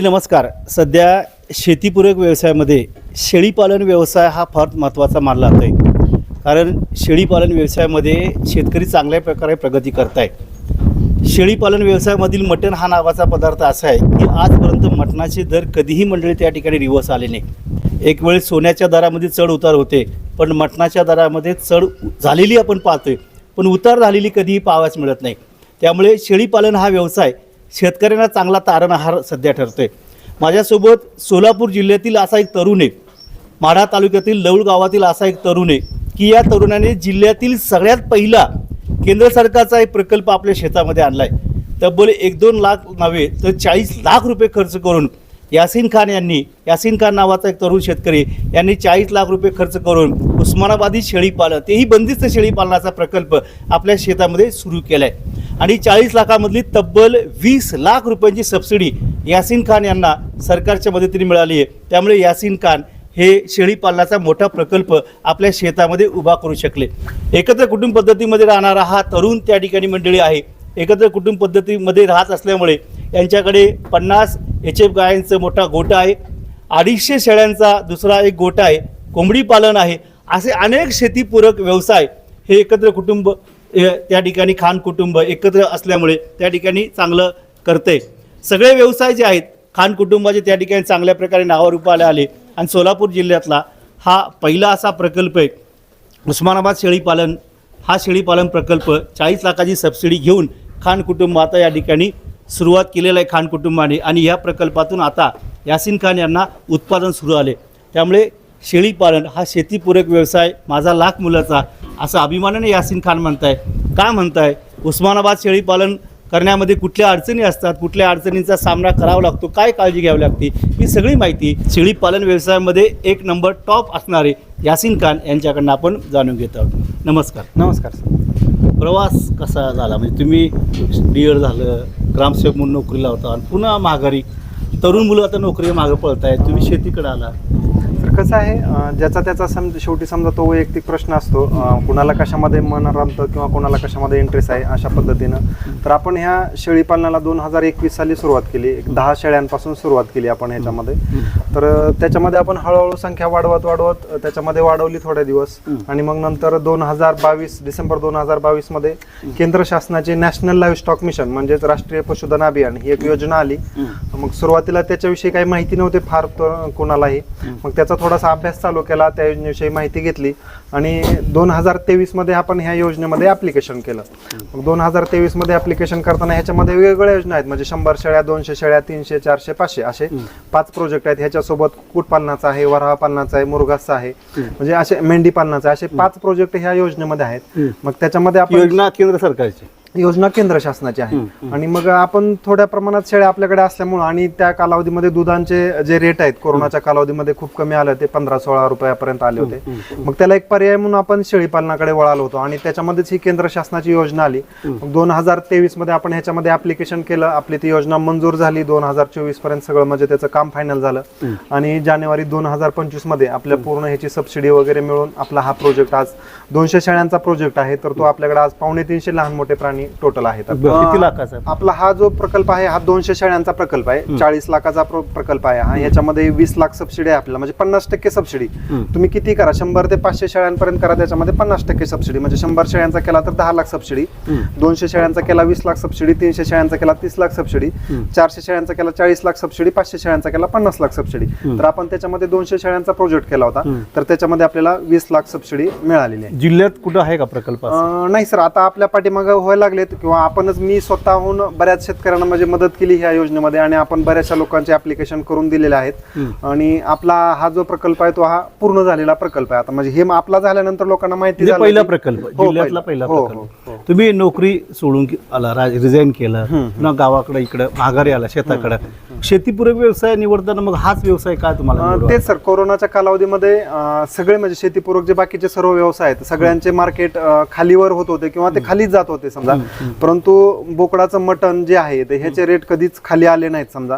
नमस्कार. सध्या शेतीपूरक व्यवसायामध्ये शेळीपालन व्यवसाय हा फार महत्त्वाचा मानला जातो आहे कारण शेळीपालन व्यवसायामध्ये शेतकरी चांगल्या प्रकारे प्रगती करत आहे शेळीपालन व्यवसायामधील मटण हा नावाचा पदार्थ असा आहे की आजपर्यंत मटणाचे दर कधीही मंडळी त्या ठिकाणी रिवर्स आले नाही. एक वेळ सोन्याच्या दरामध्ये चढ उतार होते पण मटणाच्या दरामध्ये चढ झालेली आपण पाहतोय पण उतार झालेली कधीही पाहावाच मिळत नाही. त्यामुळे शेळीपालन हा व्यवसाय शेतकऱ्यांना चांगला तारणहार सध्या ठरतोय. माझ्यासोबत सोलापूर जिल्ह्यातील असा एक तरुण आहे. माढा तालुक्यातील लवळ गावातील असा एक तरुण आहे की या तरुणाने जिल्ह्यातील सगळ्यात पहिला केंद्र सरकारचा एक प्रकल्प आपल्या शेतामध्ये आणला आहे तब्बल एक दोन लाख नव्हे तर चाळीस लाख रुपये खर्च करून यासीन खान यांनी यासीन खान नावाचा एक तरुण शेतकरी यांनी चाळीस लाख रुपये खर्च करून उस्मानाबादी शेळीपालन तेही बंदिस्त शेळीपालनाचा प्रकल्प आपल्या शेतामध्ये सुरू केला आहे आणि चाळीस लाखामधली तब्बल वीस लाख रुपयांची सबसिडी यासीन खान यांना सरकारच्या मदतीने मिळाली आहे. त्यामुळे यासीन खान हे शेळीपालनाचा मोठा प्रकल्प आपल्या शेतामध्ये उभा करू शकले. एकत्र कुटुंब पद्धतीमध्ये राहणारा हा तरुण त्या ठिकाणी मंडळी आहे. एकत्र कुटुंब पद्धतीमध्ये राहत असल्यामुळे यांच्याकडे पन्नास एच एफ गायांचं मोठा गोटा आहे. अडीचशे शेळ्यांचा दुसरा एक गोटा आहे. कोंबडी पालन आहे. असे अनेक शेतीपूरक व्यवसाय हे एकत्र कुटुंब त्या ठिकाणी खान कुटुंब एकत्र असल्यामुळे त्या ठिकाणी चांगलं करते. सगळे व्यवसाय जे आहेत खान कुटुंबाचे त्या ठिकाणी चांगल्या प्रकारे नावारूपाला आले. आणि सोलापूर जिल्ह्यातला हा पहिला असा प्रकल्प आहे. उस्मानाबाद शेळीपालन हा शेळीपालन प्रकल्प चाळीस लाखाची सबसिडी घेऊन खान कुटुंब आता या ठिकाणी सुरुवात केलेलं आहे खान कुटुंबाने आणि या प्रकल्पातून आता यासीन खान यांना उत्पादन सुरू आले. त्यामुळे शेळीपालन हा शेतीपूरक व्यवसाय माझा लाख मुलाचा असं अभिमानाने यासीन खान म्हणताय. काय म्हणताय? उस्मानाबाद शेळीपालन करण्यामध्ये कुठल्या अडचणी असतात? कुठल्या अडचणींचा सामना करावा लागतो? काय काळजी घ्यावी लागते? ही सगळी माहिती शेळीपालन व्यवसायामध्ये एक नंबर टॉप असणारे यासीन खान यांच्याकडनं आपण जाणून घेत आहोत. नमस्कार. नमस्कार सर. प्रवास कसा झाला? म्हणजे तुम्ही डी एड झालं ग्रामसेवक म्हणून नोकरीला होता आणि पुन्हा माघारी. तरुण मुलं आता नोकरी मागं पळत आहेत तुम्ही शेतीकडे आला कसं आहे ज्याचा त्याचा सम शेवटी समजा तो वैयक्तिक प्रश्न असतो कुणाला कशामध्ये मन रमतं किंवा कोणाला कशामध्ये इंटरेस्ट आहे अशा पद्धतीनं. तर आपण ह्या शेळी पालनाला दोन हजार एकवीस साली सुरुवात केली एक दहा शेळ्यांपासून सुरुवात केली आपण ह्याच्यामध्ये. तर त्याच्यामध्ये आपण हळूहळू संख्या वाढवत वाढवत त्याच्यामध्ये वाढवली थोडे दिवस. आणि मग नंतर दोन हजार बावीस डिसेंबर दोन हजार बावीसमध्ये केंद्र शासनाचे नॅशनल लाईव्ह स्टॉक मिशन म्हणजेच राष्ट्रीय पशुधन अभियान ही एक योजना आली. मग सुरुवातीला त्याच्याविषयी काही माहिती नव्हते फार कोणालाही. मग त्याचा थोडासा अभ्यास चालू केला त्या योजनेविषयी माहिती घेतली. आणि दोन हजार तेवीसमध्ये आपण ह्या योजनेमध्ये ऍप्लिकेशन केलं. मग दोन हजार तेवीसमध्ये ऍप्लिकेशन करताना ह्याच्यामध्ये वेगवेगळ्या योजना आहेत. म्हणजे शंभर शेळ्या दोनशे शेळ्या तीनशे चारशे पाचशे असे पाच प्रोजेक्ट आहेत. ह्याच्यासोबत कुटपालनाचा आहे वराहा पालनाचा आहे मुरगासचा आहे. म्हणजे असे मेंढी पालनाचा आहे. असे पाच प्रोजेक्ट ह्या योजनेमध्ये आहेत. मग त्याच्यामध्ये आपण योजना केंद्र सरकारची. योजना केंद्र शासनाची आहे. आणि मग आपण थोड्या प्रमाणात शेळ्या आपल्याकडे असल्यामुळे आणि त्या कालावधीमध्ये दुधांचे जे रेट आहेत कोरोनाच्या कालावधीमध्ये खूप कमी आले ते पंधरा सोळा रुपयापर्यंत आले होते. मग त्याला एक पर्याय म्हणून आपण शेळी पालनाकडे वळालो होतो आणि त्याच्यामध्येच ही केंद्र शासनाची योजना आली. मग दोन हजार तेवीसमध्ये आपण ह्याच्यामध्ये ऍप्लिकेशन केलं. आपली ती योजना मंजूर झाली. दोन हजार चोवीसपर्यंत सगळं म्हणजे त्याचं काम फायनल झालं. आणि जानेवारी दोन हजार पंचवीसमध्ये आपल्या पूर्ण ह्याची सबसिडी वगैरे मिळून आपला हा प्रोजेक्ट आज दोनशे शेळ्यांचा प्रोजेक्ट आहे. तर तो आपल्याकडे आज पावणे तीनशे लहान मोठे प्राणी टोटल आहेत किती लाखाचा? आहे? आपला हा जो प्रकल्प आहे हा दोनशे शेळ्यांचा प्रकल्प आहे. चाळीस लाखाचा प्र- प्रकल्प आहे हा. याच्यामध्ये वीस लाख सबसिडी आहे आपल्याला. म्हणजे पन्नास टक्के सबसिडी तुम्ही किती करा? शंभर ते पाचशे शेळ्यांपर्यंत करा. त्याच्यामध्ये पन्नास टक्के सबसिडी म्हणजे शंभर शेळ्यांचा केला तर दहा लाख सबसिडी दोनशे शेळ्यांचा केला वीस लाख सबसिडी तीनशे शेळ्यांचा केला तीस लाख सबसिडी चारशे शेळ्यांचा केला चाळीस लाख सबसिडी पाचशे शेळ्यांचा केला पन्नास लाख सबसिडी तर आपण त्याच्यामध्ये दोनशे शेळ्यांचा प्रोजेक्ट केला होता. तर त्याच्यामध्ये आपल्याला वीस लाख सबसिडी मिळालेली आहे. जिल्ह्यात कुठं आहे का प्रकल्प असा? अं, नाही सर आता आपल्या पाठीमागं व्हायला लागलेत किंवा आपणच मी स्वतःहून बऱ्याच शेतकऱ्यांना म्हणजे मदत केली ह्या योजनेमध्ये आणि आपण बऱ्याचशा लोकांचे ऍप्लिकेशन करून दिलेले आहेत. आणि आपला हा जो प्रकल्प आहे तो हा पूर्ण झालेला प्रकल्प आहे. आता म्हणजे हे आपला झाल्यानंतर लोकांना माहिती झालं पहिला प्रकल्प हो, जिल्ह्यातला पहिला. हो, हो, प्रकल्प तुम्ही नोकरी सोडून आला रिझाईन केलं पुन्हा गावाकडे इकडं माघारी आला शेताकडे. शेतीपूरक व्यवसाय निवडताना मग हाच व्यवसाय का तुम्हाला? तेच सर कोरोनाच्या कालावधीमध्ये सगळे म्हणजे शेतीपूरक जे बाकीचे सर्व व्यवसाय आहेत सगळ्यांचे मार्केट खालीवर होत होते किंवा ते खालीच जात होते समजा. परंतु बोकडाचं मटण जे आहे ते ह्याचे रेट कधीच खाली आले नाहीत समजा.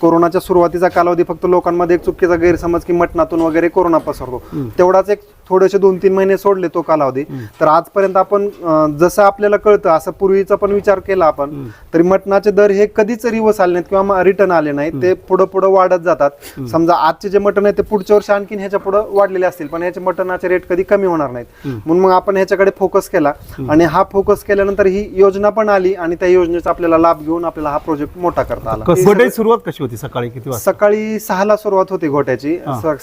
कोरोनाच्या सुरुवातीचा कालावधी फक्त लोकांमध्ये एक चुकीचा गैरसमज की मटणातून वगैरे कोरोना पसरतो. तेवढाच एक थोडेसे दोन तीन महिने सोडले तो कालावधी. तर आजपर्यंत आपण जसं आपल्याला कळतं असं पूर्वीचा पण विचार केला आपण तरी मटणाचे दर हे कधीच रिवर्स आले नाहीत किंवा रिटर्न आले नाहीत. ते पुढं पुढं वाढत जातात. समजा आजचे जे मटण आहे ते पुढच्या वर्षी आणखीन ह्याच्या पुढे वाढलेले असतील पण ह्याचे मटणाचे रेट कधी कमी होणार नाहीत. म्हणून मग आपण ह्याच्याकडे फोकस केला. आणि हा फोकस केल्यानंतर ही योजना पण आली आणि त्या योजनेचा आपल्याला लाभ घेऊन आपल्याला हा प्रोजेक्ट मोठा करता आला. सुरुवात कशी होती सकाळी? किती वाजता? सकाळी सहाला सुरुवात होती घोट्याची.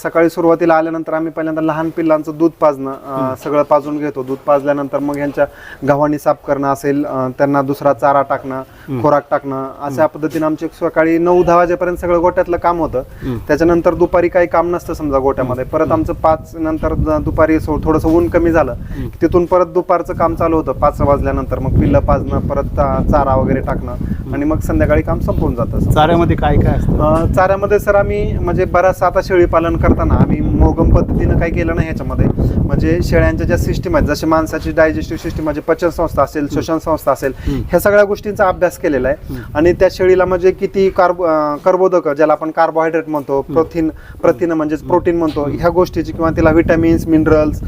सकाळी सुरुवातीला आल्यानंतर आम्ही पहिल्यांदा लहान पिल्लांचं दूध पाजणं सगळं पाजून घेतो. दूध पाजल्यानंतर मग ह्यांच्या गव्हाणी साफ करणं असेल त्यांना दुसरा चारा टाकणं खोराक टाकणं अशा पद्धतीने आमचे सकाळी नऊ दहा वाजेपर्यंत सगळं गोट्यातलं काम होतं. त्याच्यानंतर दुपारी काही काम नसतं समजा गोट्यामध्ये परत आमचं पाच नंतर दुपारी थोडंसं ऊन कमी झालं की तिथून परत दुपारचं काम चालू होतं. पाच वाजल्यानंतर मग पिल्लं पाजणं परत चारा वगैरे टाकणं आणि मग संध्याकाळी काम संपून जातं चाऱ्यामध्ये काय काय चाऱ्यामध्ये सर आम्ही म्हणजे बराच आता शेळी पालन करताना आम्ही मोगम पद्धतीनं काही केलं नाही ह्याच्यामध्ये. म्हणजे शेळ्यांच्या ज्या सिस्टीम आहेत जसे माणसाची डायजेस्टिव्ह सिस्टीम म्हणजे पचन संस्था असेल श्वसन संस्था असेल ह्या सगळ्या गोष्टींचा अभ्यास केलेला आहे. आणि त्या शेळीला म्हणजे किती कार्ब कर्बोदक ज्याला आपण कार्बोहायड्रेट म्हणतो प्रोटीन प्रथिन म्हणजेच प्रोटीन म्हणतो ह्या गोष्टीची किंवा तिला विटॅमिन्स मिनरल्स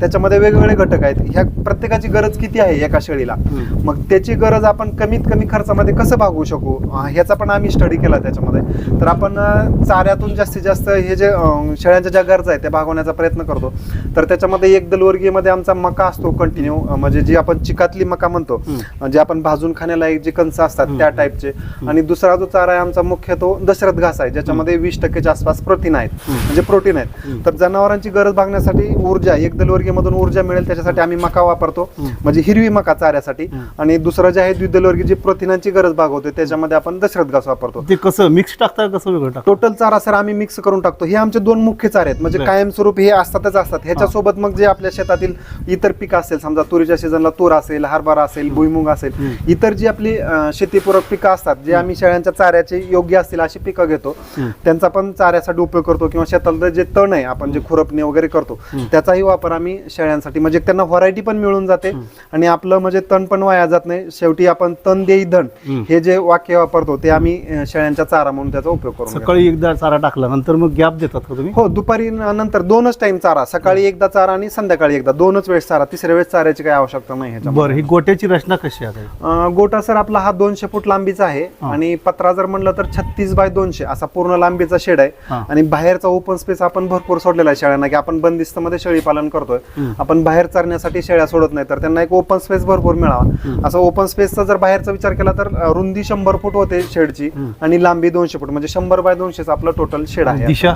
त्याच्यामध्ये वेगवेगळे घटक आहेत. ह्या प्रत्येकाची गरज किती आहे एका शेळीला? मग त्याची गरज आपण कमीत कमी खर्चामध्ये कसं भागवू शकू? ह्याचा पण आम्ही स्टडी केला त्याच्यामध्ये. तर आपण चाऱ्यातून जास्तीत जास्त हे जे शेळ्यांच्या ज्या गरजा आहेत त्या भागवण्याचा प्रयत्न करतो. तर त्याच्यामध्ये एक दलवर्गीयमध्ये आमचा मका असतो कंटिन्यू म्हणजे जी आपण चिकातली मका म्हणतो जे आपण भाजून खाण्यालायक जे कंच असतात त्या टाईपचे आणि दुसरा जो चारा आहे आमचा मुख्य तो दशरथ घास आहे ज्याच्यामध्ये वीस टक्केच्या आसपास प्रथिन आहेत. म्हणजे प्रोटीन आहेत. तर जनावरांची गरज भागण्यासाठी ऊर्जा एक दलवर्गीयमधून ऊर्जा मिळेल त्याच्यासाठी आम्ही मका वापरतो. म्हणजे हिरवी मका चाऱ्यासाठी. आणि दुसरं जे आहे द्विदलवर्गीय जी प्रथिनांची गरज भागवते त्याच्यामध्ये आपण दशरथ घास वापरतो. ते कसं मिक्स टाकता कसं वेगळं टोटल चारा सर आम्ही मिक्स करून टाकतो. हे आमचे दोन मुख्य चारे आहेत. म्हणजे. कायमस्वरूप हे असतातच असतात. ह्याच्यासोबत मग जे आपल्या शेतातील इतर पिकं असेल समजा तुरीच्या सीझनला तूर असेल हरभरा असेल भुईमुग असेल इतर जी आपली शेतीपूरक पिकं असतात जे आम्ही शेळ्यांच्या चाऱ्याचे योग्य असतील अशी पिकं घेतो त्यांचा पण चाऱ्यासाठी उपयोग करतो किंवा शेतातलं जे तण आहे आपण जे खुरपणे वगैरे करतो त्याचाही वापर आम्ही शेळ्यांसाठी म्हणजे त्यांना व्हरायटी पण मिळून जाते आणि आपलं म्हणजे तण पण वाया जात नाही. शेवटी आपण तण देई धन हे जे वाक्य वापरतो ते आम्ही शेळ्यांच्या चारा म्हणून त्याचा उपयोग करून घेतो. सकाळी एकदा चारा टाकला नंतर मग गॅप देतात का तुम्ही? हो दुपारी नंतर दोनच टाइम चारा सकाळी एकदा चारा आणि संध्याकाळी एकदा. दोनच वेळेस चारा तिसऱ्या वेळेस चाऱ्याची काही आवश्यकता नाही बरं ही गोट्याची रचना कशी आहे? अं, गोटा सर आपला हा दोनशे फूट लांबीचा आहे. आणि पत्रा जर म्हणलं तर छत्तीस बाय दोनशे असा पूर्ण लांबीचा शेड आहे. हा. आणि बाहेरचा ओपन स्पेस आपण भरपूर सोडलेला आहे शेळ्यांना की आपण बंदिस्त मध्ये शेळी पालन करतोय. हम्म. आपण बाहेर चरण्यासाठी शेळ्या सोडत नाही तर त्यांना एक ओपन स्पेस भरपूर मिळावा. असं ओपन स्पेसचा जर बाहेरचा विचार केला तर अं, रुंदी शंभर फूट होते शेडची आणि लांबी दोनशे फूट म्हणजे शंभर बाय दोनशेच आपलं टोटल शेड आहे. दिशा?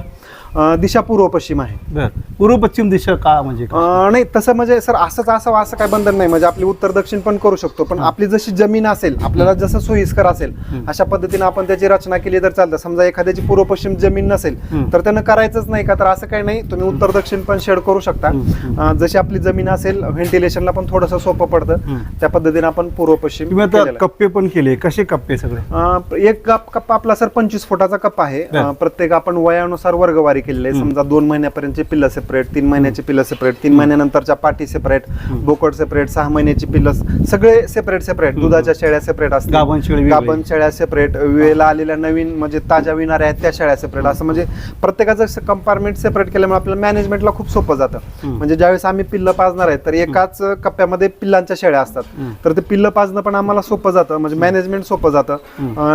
दिशा पूर्व पश्चिम आहे. बर. पूर्व पश्चिम दिशा का म्हणजे का? अं, नाही तसं म्हणजे सर असंच असं असं काय बंधन नाही. म्हणजे आपली उत्तर दक्षिण पण करू शकतो पण आपली जशी जमीन असेल आपल्याला जसं सोयीस्कर असेल अशा पद्धतीने आपण त्याची रचना केली तर चालतं. समजा एखाद्याची पूर्व पश्चिम जमीन नसेल हम्म. तर त्यानं करायचंच नाही का? तर असं काही नाही. तुम्ही उत्तर दक्षिण पण शेड करू शकता. हम्म. अं, जशी आपली जमीन असेल व्हेंटिलेशनला पण थोडंसं सोपं पडतं. त्या पद्धतीने आपण पूर्व पश्चिम तुम्ही आता केलेलं आहे. कप्पे पण केले. कसे कप्पे सगळे? अं, एक कप कप आपला सर पंचवीस फुटाचा कप आहे. बर. अं, प्रत्येक आपण वयानुसार वर्गवारी केलेली आहे समजा दोन महिन्यापर्यंतचे पिल्लं सेपरेट तीन महिन्याची पिल्लं सेपरेट तीन महिन्यानंतरच्या पाठी सेपरेट बोकड सेपरेट सहा महिन्याची पिल्लं सगळे सेपरेट सेपरेट दुधाच्या शेळ्या सेपरेट असतात गाभण शेळ्या सेपरेट वेळेला आलेल्या नवीन म्हणजे ताज्या विणाऱ्या आहेत त्या शेळ्या सेपरेट असं म्हणजे प्रत्येकाचं कंपार्टमेंट सेपरेट केल्यामुळे आपल्याला मॅनेजमेंटला खूप सोपं जातं. म्हणजे ज्यावेळेस आम्ही पिल्लं पाजणार आहेत तर एकाच कप्प्यामध्ये पिल्लांच्या शेळ्या असतात. तर ते पिल्लं पाजणं पण आम्हाला सोपं जातं म्हणजे मॅनेजमेंट सोपं जातं.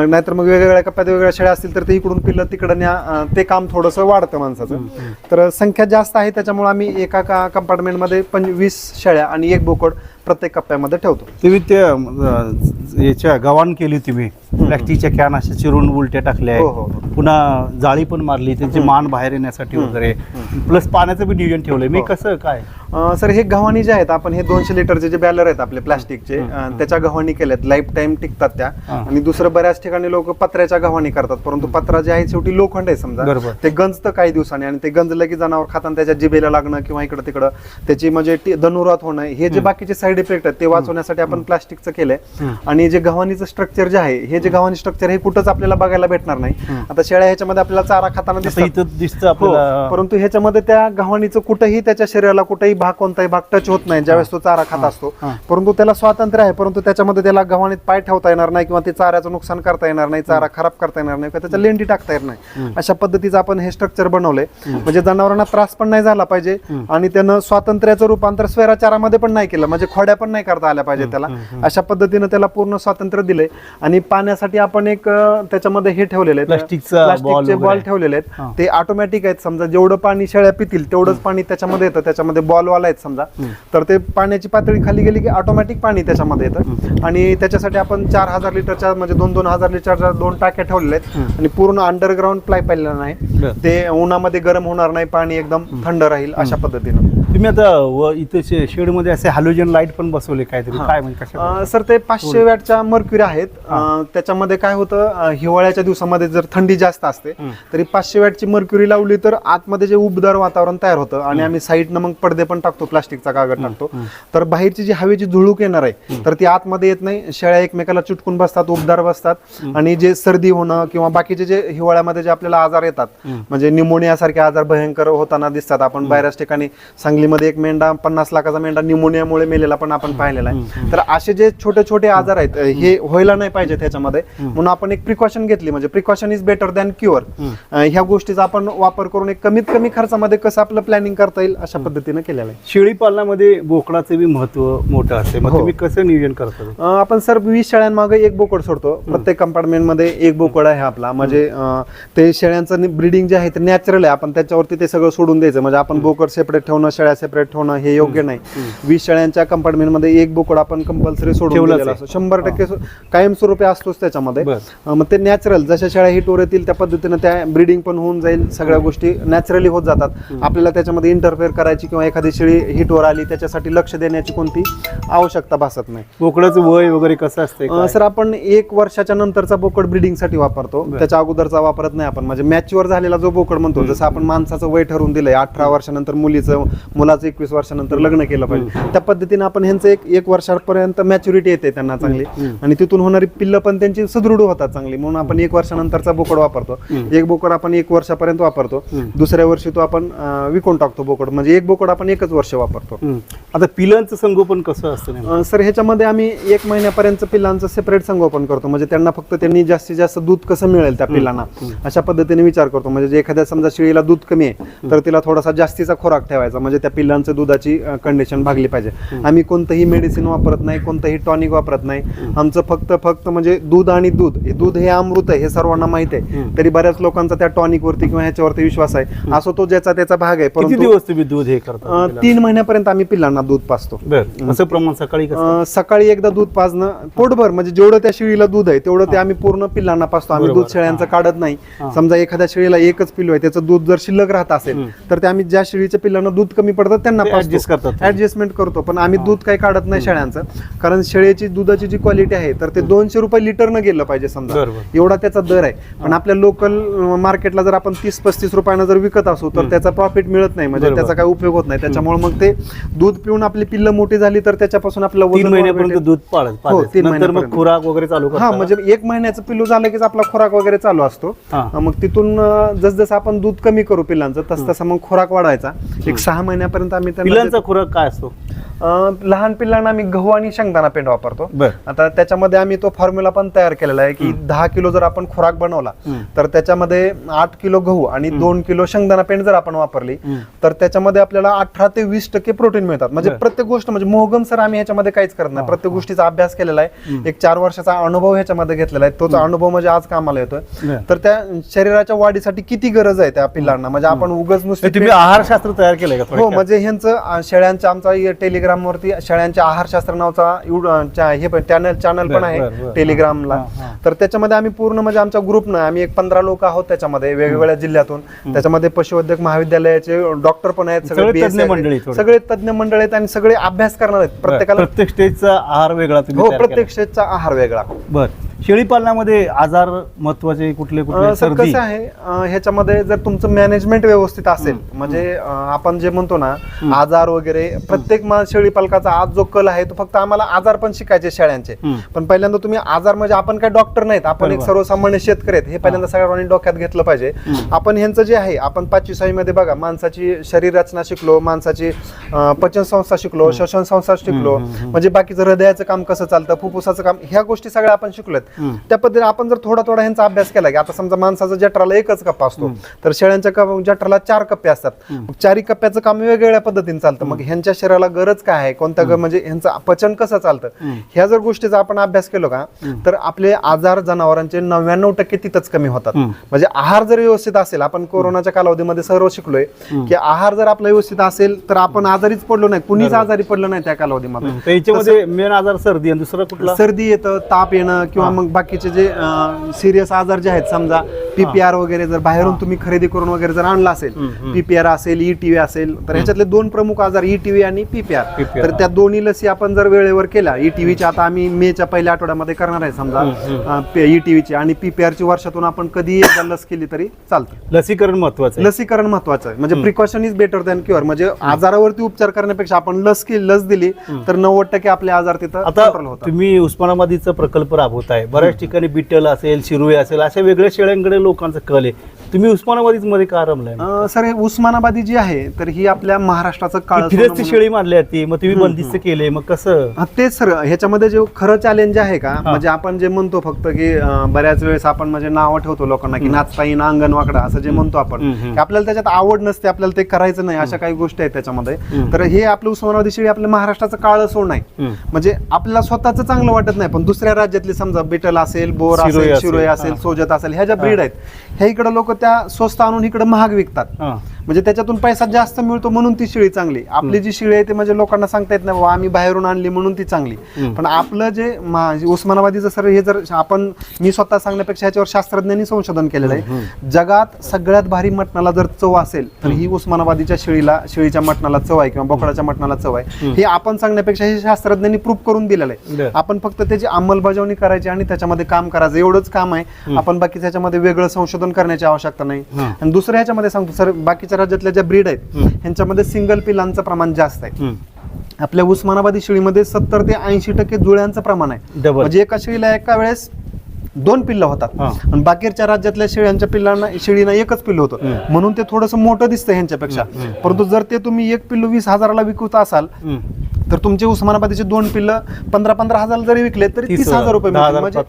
नाहीतर मग वेगवेगळ्या कप्प्यात वेगवेगळ्या शेळ्या असतील तर ते इकडून पिल्लं तिकडं ते काम थोडंसं वाढतं. माणसाचं. तर संख्या जास्त आहे त्याच्यामुळे आम्ही एका का कंपार्टमेंटमध्ये वीस शेळ्या आणि एक बोकड प्रत्येक कप्प्यामध्ये ठेवतो. तुम्ही ते अं, याच्या गव्हाण केली तुम्ही. प्लॅस्टिकच्या कॅन अशा चिरून उलट्या टाकल्या हो, हो, पुन्हा जाळी पण मारली त्यांची मान बाहेर येण्यासाठी वगैरे. प्लस पाण्याचं बी नियोजन ठेवलंय. मी हो. कसं काय? अं, सर हे गव्हाणी जे आहेत आपण हे दोनशे लिटरचे जे बॅलर आहेत आपले प्लास्टिकचे अं, त्याच्या गव्हाणी केल्यात. लाईफ टाईम टिकतात त्या. हा. आणि दुसरं बऱ्याच ठिकाणी लोक पत्र्याच्या गव्हाणी करतात. परंतु पत्रा जे आहे शेवटी लोखंड आहे समजा. बरोबर. ते गंजतं काही दिवसांनी आणि ते गंजलं की जनावर खाताना त्याच्या जिभेला लागणं किंवा इकडं तिकडं त्याची म्हणजे टी- धनुरात होणं हे जे बाकीचे साईड साईड इफेक्ट आहेत ते वाचवण्यासाठी आपण प्लास्टिकचं केलंय. आणि जे गव्हाणीचं स्ट्रक्चर जे आहे हे जे गव्हाणी स्ट्रक्चर हे कुठंच आपल्याला बघायला भेटणार नाही. आता शेळ्या ह्याच्यामध्ये आपल्याला चारा खाताना दिसतं हो परंतु ह्याच्यामध्ये त्या गव्हाणीचं कुठेही त्याच्या शरीराला कुठेही भाग कोणताही भाग टच होत नाही ज्यावेळेस तो चारा खात असतो. परंतु त्याला स्वातंत्र्य आहे परंतु त्याच्यामध्ये त्याला गव्हाणीत पाय ठेवता येणार नाही किंवा ते चाऱ्याचं नुकसान करता येणार नाही चारा खराब करता येणार नाही किंवा त्याच्या लेंडी टाकता येणार नाही. अशा पद्धतीचं आपण हे स्ट्रक्चर बनवलंय. म्हणजे जनावरांना त्रास पण नाही झाला पाहिजे आणि त्यानं स्वातंत्र्याचं रूपांतर स्वैराचारामध्ये पण नाही केलं. म्हणजे खोड्या पण नाही करता आल्या पाहिजे त्याला. अशा पद्धतीनं त्याला पूर्ण स्वातंत्र्य दिलंय. आणि पाण्यासाठी आपण एक त्याच्यामध्ये हे ठेवलेले प्लास्टिकचा बॉल. ठेवलेले. आहेत. ते ऑटोमॅटिक आहेत. समजा जेवढं पाणी शेळ्या पितील तेवढंच पाणी त्याच्यामध्ये येतं. त्याच्यामध्ये बॉल वाला आहेत समजा. तर ते पाण्याची पातळी खाली गेली की ऑटोमॅटिक पाणी त्याच्यामध्ये येतं. आणि त्याच्यासाठी आपण चार हजार लिटरच्या म्हणजे दोन दोन हजार लिटरच्या दोन टाक्या ठेवलेल्या आहेत. आणि पूर्ण अंडरग्राऊंड प्लाय पाहिलेला नाही. ते उन्हामध्ये गरम होणार नाही. पाणी एकदम थंड राहील अशा पद्धतीनं. तुम्ही आता व इथे शेडमध्ये असे हॅलोजन लाइट पण बसवले काहीतरी. हा. काय म्हणजे कशा अं, सर ते पाचशे वॅटच्या मर्क्युरी आहेत. अं, त्याच्यामध्ये काय होतं अं, हिवाळ्याच्या दिवसामध्ये जर थंडी जास्त असते हं. तरी पाचशे वॅटची मर्क्युरी लावली तर आतमध्ये जे उबदार वातावरण तयार होतं आणि आम्ही साईडनं मग पडदे पण टाकतो प्लास्टिकचा कागद टाकतो. तर बाहेरची जी हवेची झुळूक येणार आहे तर ती आतमध्ये येत नाही. शेळ्या एकमेकाला चिटकून बसतात उबदार बसतात. आणि जे सर्दी होणं किंवा बाकीचे जे हिवाळ्यामध्ये जे आपल्याला आजार येतात म्हणजे निमोनिया सारखे आजार भयंकर होताना दिसतात. आपण बऱ्याच ठिकाणी सांगलीमध्ये एक मेंढा पन्नास लाखाचा मेंढा निमोनियामुळे मेलेला पण आपण पाहिलेला आहे. तर असे जे छोटे छोटे आजार आहेत हे व्हायला नाही पाहिजे त्याच्यामध्ये म्हणून आपण एक प्रिकॉशन घेतली म्हणजे precaution is better than cure ह्या गोष्टीचा आपण वापर करून एक कमीत कमी खर्चामध्ये कसं आपलं प्लॅनिंग करता येईल अशा पद्धतीने केलेलं आहे. शेळी पालनामध्ये बोकडाचं बी महत्त्व मोठं असते. मग हो. तुम्ही कसं नियोजन करता? आपण सर वीस शेळ्यांमागे एक बोकड सोडतो. प्रत्येक कंपार्टमेंटमध्ये एक बोकड आहे आपला. म्हणजे ते शेळ्यांचं ब्रिडिंग जे आहे ते नॅचरल आहे. आपण त्याच्यावरती ते सगळं सोडून द्यायचं. म्हणजे आपण बोकड सेपरेट ठेवणं शेळ्या सेपरेट ठेवणं हे योग्य नाही. वीस शेळ्यांच्या कंपार्टमेंटमध्ये एक बोकड आपण कंपल्सरी सोडून दिलेला. असतो. शंभर टक्के कायमस्वरूपी असतोच त्याच्यामध्ये. मग ते नॅचरल जशा शेळ्या हिट वर येतील त्या पद्धतीनं त्या ब्रिडिंग पण होऊन जाईल. सगळ्या गोष्टी नॅचरली होत जातात. आपल्याला त्याच्यामध्ये इंटरफेअर करायची किंवा एखादी शेळी हिट वर आली त्याच्यासाठी लक्ष देण्याची कोणती आवश्यकता भासत नाही. बोकडाचं वय वगैरे कसं असते सर आपण एक वर्षाच्या नंतरचा बोकड ब्रिडिंगसाठी वापरतो. त्याच्या अगोदरचा वापरत नाही आपण. म्हणजे मॅच्युअर झालेला जो बोकड म्हणतो जसं आपण माणसाचं वय ठरवून दिलंय अठरा वर्षानंतर मुलीचं मुलाचं एकवीस वर्षानंतर लग्न केलं पाहिजे. त्या पद्धतीने आपण ह्यांचं एक एक वर्षापर्यंत मॅच्युरिटी येते त्यांना चांगली. आणि तिथून होणारी पिल्लं पण त्यांची सुदृढ होतात चांगली. म्हणून आपण एक वर्षानंतरचा बोकड वापरतो. एक बोकड आपण एक वर्षापर्यंत वापरतो. दुसऱ्या वर्षी तो आपण विकून टाकतो बोकड. म्हणजे एक बोकड आपण एकच वर्ष वापरतो. आता पिलांचं संगोपन कसं असतं सर ह्याच्यामध्ये आम्ही एक महिन्यापर्यंत पिल्लांचं सेपरेट संगोपन करतो. म्हणजे त्यांना फक्त त्यांनी जास्तीत जास्त दूध कसं मिळेल त्या पिल्लांना? अशा पद्धतीने विचार करतो. म्हणजे एखाद्या समजा शेळीला दूध कमी आहे तर तिला थोडासा जास्तीचा खोराक ठेवायचा. म्हणजे त्या पिल्लांचं दुधाची कंडिशन भागली पाहिजे. आम्ही कोणतंही मेडिसिन वापरत नाही कोणतंही टॉनिक वापरत नाही. आमचं फक्त फक्त म्हणजे दूध आणि दूध. हे दूध हे अमृत आहे हे सर्वांना माहीत आहे. तरी बऱ्याच लोकांचा त्या टॉनिक वरती किंवा ह्याच्यावरती विश्वास आहे. असो तो ज्याचा त्याचा भाग आहे. परंतु दिवस तुम्ही दूध हे तीन महिन्यापर्यंत आम्ही पिल्लांना दूध पाचतो बर. असं प्रमाण सकाळी सकाळी एकदा दूध पाजणं पोटभर म्हणजे जेवढं त्या शेळीला दूध आहे तेवढं ते आम्ही पूर्ण पिल्लांना पाजतो. आम्ही. दूध शेळ्यांचं. काढत नाही. समजा एखाद्या शेळीला एकच पिल्लू आहे त्याचं दूध जर शिल्लक राहत असेल तर ते आम्ही ज्या शेळीच्या पिल्लांना दूध कमी पडतं त्यांना adjust करतात. ऍडजस्टमेंट करतो. पण आम्ही दूध काही काढत नाही शेळ्यांचं. कारण शेळीची दुधाची जी क्वालिटी आहे तर ते दोनशे रुपये लिटरनं गेलं पाहिजे समजा. एवढा त्याचा दर आहे. पण आपल्या लोकल मार्केटला जर आपण तीस पस्तीस रुपयानं जर विकत असू तर त्याचा प्रॉफिट मिळत नाही. म्हणजे. त्याचा काही उपयोग होत नाही. त्याच्यामुळे मग ते दूध पिऊन आपली पिल्लं मोठी झाली तर त्याच्यापासून आपलं वजन महिन्यापर्यंत. दूध पाळत हो. तीन महिन्यापर्यंत. खुराक वगैरे चालू हा म्हणजे एक महिन्याचं पिल्लू झालं की आपला खुराक वगैरे चालू असतो. मग तिथून जसजसं आपण दूध कमी करू पिल्लांचं तस तसं मग खुराक वाढायचा एक सहा महिन्यापर्यंत आम्ही त्यांना पिलांचा खुराक काय असतो? लहान पिल्लांना आम्ही गहू आणि शेंगदाणा पेंड वापरतो. आता त्याच्यामध्ये आम्ही तो फॉर्म्युला पण तयार केलेला आहे की दहा किलो जर आपण खुराक बनवला. तर त्याच्यामध्ये आठ किलो गहू आणि दोन किलो शेंगदाणा पेंड जर आपण वापरली. तर त्याच्यामध्ये आपल्याला अठरा ते वीस टक्के प्रोटीन मिळतात. म्हणजे. प्रत्येक गोष्ट म्हणजे मोहगम सर आम्ही ह्याच्यामध्ये काहीच करत नाही. प्रत्येक गोष्टीचा अभ्यास केलेला आहे. एक चार वर्षाचा अनुभव ह्याच्यामध्ये घेतलेला आहे. तोच अनुभव म्हणजे आज कामाला येतोय. तर त्या शरीराच्या वाढीसाठी किती गरज आहे त्या पिल्लांना? म्हणजे आपण उगच नुसते आहारशास्त्र तयार केलंय का हो? म्हणजे ह्यांचं अं, शेळ्यांच्या आमचा टेलिग्राम वरती शेळ्यांच्या आहारशास्त्र नावचा हे पण चॅनल चॅनल पण आहे. टेलिग्रामला. तर त्याच्यामध्ये आम्ही पूर्ण म्हणजे आमच्या ग्रुपनं आम्ही एक पंधरा लोक आहोत त्याच्यामध्ये वेगवेगळ्या जिल्ह्यातून त्याच्यामध्ये पशुवैद्यक महाविद्यालयाचे डॉक्टर पण आहेत सगळे. सगळे तज्ञ मंडळ आहेत आणि सगळे अभ्यास करणार आहेत. प्रत्येकाला प्रत्येक स्टेजचा आहार वेगळा हो प्रत्येक स्टेजचा आहार वेगळा. बर शेळी पालनामध्ये आजार महत्त्वाचे कुठले कुठले? सर कसं आहे अं, ह्याच्यामध्ये जर तुमचं मॅनेजमेंट व्यवस्थित असेल म्हणजे अं, आपण जे म्हणतो ना आजार वगैरे प्रत्येक मा शेळी पालकाचा आज जो कल आहे तो फक्त आम्हाला आजार पण शिकायचे शेळ्यांचे. हम्म. पण पहिल्यांदा तुम्ही आजार म्हणजे आपण काय डॉक्टर नाहीत आपण एक बरोबर. सर्वसामान्य शेतकरी आहेत हे पहिल्यांदा सगळ्यांनी डोक्यात घेतलं पाहिजे. आपण ह्यांचं जे आहे आपण पाचवी सहावी मध्ये बघा माणसाची शरीर रचना शिकलो माणसाची अं, पचन संस्था शिकलो श्वसन संस्था शिकलो म्हणजे बाकीचं हृदयाचं काम कसं चालतं फुफ्फुसाचं काम ह्या गोष्टी सगळ्या आपण शिकलोत. त्या पद्धतीने आपण जर थोडा थोडा ह्यांचा अभ्यास केला की आता समजा माणसाचा जठराला एकच कप्पा असतो तर शेळ्यांच्या जठराला चार कप्पे असतात. मग चारी कप्प्याचं काम वेगवेगळ्या पद्धतीने चालतं. मग ह्यांच्या शरीराला गरज काय आहे? कोणत्या म्हणजे ह्यांचं पचन कसं चालतं? ह्या जर गोष्टीचा आपण अभ्यास केलो का तर आपले आजार जनावरांचे नव्याण्णव टक्के तिथंच कमी होतात. म्हणजे आहार जर व्यवस्थित असेल आपण कोरोनाच्या कालावधीमध्ये सर्व शिकलोय की आहार जर आपला व्यवस्थित असेल तर आपण आजारीच पडलो नाही. कुणीच आजारी पडलं नाही त्या कालावधीमध्ये. मेन आजार सर्दी दुसरा कुठला? सर्दी येतं ताप येणं किंवा मग बाकीचे जे सिरियस आजार जे आहेत समजा पीपीआर वगैरे जर बाहेरून तुम्ही खरेदी करून वगैरे जर आणला असेल पीपीआर असेल ईटीव्ही असेल तर ह्याच्यातले दोन प्रमुख आजार ईटीव्ही आणि पीपीआर तर त्या दोन्ही लसी आपण जर वेळेवर केल्या ईटीव्हीच्या आता आम्ही मेच्या पहिल्या आठवड्यामध्ये करणार आहे समजा ईटीव्हीची आणि पीपीआर ची वर्षातून आपण कधी एकदा लस केली तरी चालतं. लसीकरण महत्वाचं लसीकरण महत्वाचं आहे. म्हणजे precaution is better than cure म्हणजे आजारावरती उपचार करण्यापेक्षा आपण लस केली लस दिली तर नव्वद टक्के आपले आजार तिथं आता तुम्ही उस्मानाबादीचा प्रकल्प राबवताय. बऱ्याच ठिकाणी बिटल असेल शिरुळे असेल अशा वेगळ्या शेळ्यांकडे लोकांचा कल आहे. तुम्ही उस्मानाबादीच मध्ये का रमलाय? अं, सर हे उस्मानाबादी जी आहे तर ही आपल्या महाराष्ट्राचं काळ फिरस्ती शेळी मारली जाते मग तुम्ही बंदिस्त केले मग कसं? तेच सर ह्याच्यामध्ये जे खरं चॅलेंज आहे का? म्हणजे आपण जे म्हणतो फक्त की अं, बऱ्याच वेळेस आपण म्हणजे नावं ठेवतो लोकांना की नाचता येईन अंगण वाकडा असं जे म्हणतो आपण. हम्म, हम्म. की आपल्याला त्याच्यात आवड नसते आपल्याला ते करायचं नाही अशा काही गोष्टी आहेत त्याच्यामध्ये. तर हे आपलं उस्मानाबादी शेळी आपल्या महाराष्ट्राचं काळ सोड आहे. हम्म. म्हणजे आपल्याला स्वतःच चांगलं वाटत नाही पण दुसऱ्या राज्यातली समजा बिटल असेल बोर असेल शिरोई असेल हा. सोजत असेल ह्या ज्या ब्रीड आहेत ह्या इकडे लोक त्या स्वस्त आणून इकडे महाग विकतात हा. म्हणजे त्याच्यातून पैसा जास्त मिळतो म्हणून ती शिळी चांगली. आपली जी शिळी आहे ते म्हणजे लोकांना सांगता येत नाही बाबा आम्ही बाहेरून आणली म्हणून ती चांगली. पण आपलं जे मा- जे उस्मानाबादीचं सर हे जर आपण मी स्वतः सांगण्यापेक्षा ह्याच्यावर शास्त्रज्ञांनी संशोधन केलेलं आहे. जगात सगळ्यात भारी मटणाला जर चव असेल तर ही उस्मानाबादीच्या शेळीला शेळीच्या मटणाला चव आहे किंवा बोकडाच्या मटणाला चव आहे. हे आपण सांगण्यापेक्षा हे शास्त्रज्ञांनी प्रूफ करून दिलेलं आहे. आपण फक्त त्याची अंमलबजावणी करायची आणि त्याच्यामध्ये काम करायचं. एवढंच काम आहे. आपण बाकी त्याच्यामध्ये वेगळं संशोधन करण्याची आवश्यकता नाही. आणि दुसऱ्या ह्याच्यामध्ये सांगतो सर बाकीच्या राज्यातल्या ज्या ब्रीड आहेत ह्यांच्यामध्ये सिंगल पिलांचं प्रमाण जास्त आहे. आपल्या उस्मानाबादी शेळीमध्ये सत्तर ते ऐंशी टक्के जुळ्यांचं प्रमाण आहे. म्हणजे एका शेळीला एका वेळेस दोन पिल्लं होतात. आणि बाकीच्या राज्यातल्या शेळ्यांच्या पिल्लांना शेळीना एकच पिल्लं होतं. म्हणून ते थोडंसं मोठं दिसतं ह्यांच्यापेक्षा. परंतु जर ते तुम्ही एक पिल्लू वीस हजाराला विकत असाल. तर तुमचे उस्मानाबादीचे दोन पिल्लं पंधरा पंधरा हजार जरी विकले तरी तीस हजार रुपये मिळतील. म्हणजे.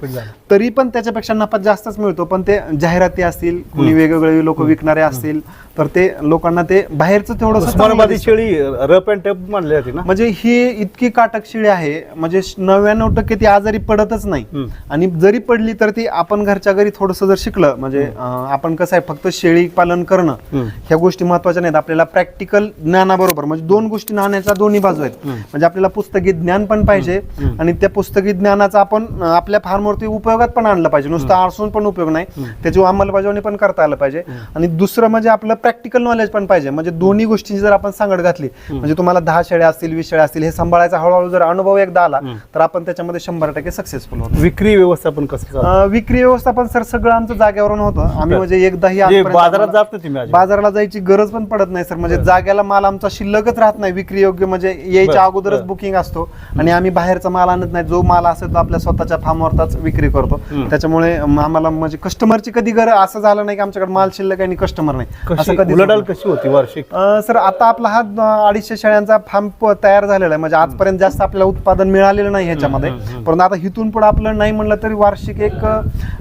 तरी पण त्याच्यापेक्षा नफा जास्तच मिळतो पण ते जाहिराती असतील कुणी वेगवेगळे लोक विकणारे असतील तर ते लोकांना ते बाहेरचं उस्मानाबादी. शेळी रफ अँड टफ मानली जाते ना म्हणजे ही इतकी काटक शिळी आहे म्हणजे नव्याण्णव टक्के ती आजारी पडतच नाही हम्म. आणि जरी पडली तर ती आपण घरच्या घरी थोडंसं जर शिकलं म्हणजे अं, आपण कसं आहे फक्त शेळी पालन करणं हम्म. ह्या गोष्टी महत्त्वाच्या नाहीत आपल्याला प्रॅक्टिकल ज्ञानाबरोबर म्हणजे दोन गोष्टी नाण्याच्या दोन्ही बाजू आहेत म्हणजे आपल्याला पुस्तकी ज्ञान पण पाहिजे आणि त्या पुस्तकी ज्ञानाचा आपण आपल्या फार्मवरती उपयोगात पण आणलं पाहिजे. नुसतं आळसून पण उपयोग नाही. त्याची अंमलबजावणी पण करता आलं पाहिजे. आणि दुसरं म्हणजे आपलं प्रॅक्टिकल नॉलेज पण पाहिजे. म्हणजे दोन्ही गोष्टी जर आपण सांगड घातली म्हणजे तुम्हाला दहा शेळ्या असतील वीस शेळ्या असतील हे सांभाळायचा हळूहळू जर अनुभव एकदा आला तर आपण त्याच्यामध्ये शंभर टक्के सक्सेसफुल होतो. विक्री व्यवस्थापन कसं विक्री व्यवस्थापन सर सगळं आमचं जागेवरून होतं. आम्ही म्हणजे एकदाही म्हणजे बाजारात जात? बाजाराला जायची गरज पण पडत नाही सर. म्हणजे जाग्याला माल आमचा शिल्लकच राहत नाही. विक्री योग्य म्हणजे यायच्या बरं, अगोदरच. बुकिंग असतो आणि आम्ही बाहेरचा माल आणत नाही. जो माल असेल तो आपल्या स्वतःच्या फार्मवरच विक्री करतो. त्याच्यामुळे आम्हाला म्हणजे कस्टमरची कधी गरज असं झालं नाही की आमच्याकडे माल शिल्लक आणि कस्टमर नाही. असं कधी उलाढाल कशी होती वार्षिक? सर आता आपला हा अडीचशे शेळ्यांचा फार्म तयार झालेला आहे. म्हणजे आजपर्यंत जास्त आपल्याला उत्पादन मिळालेलं नाही ह्याच्यामध्ये. परंतु आता इथून पुढे आपलं नाही म्हणलं तरी वार्षिक एक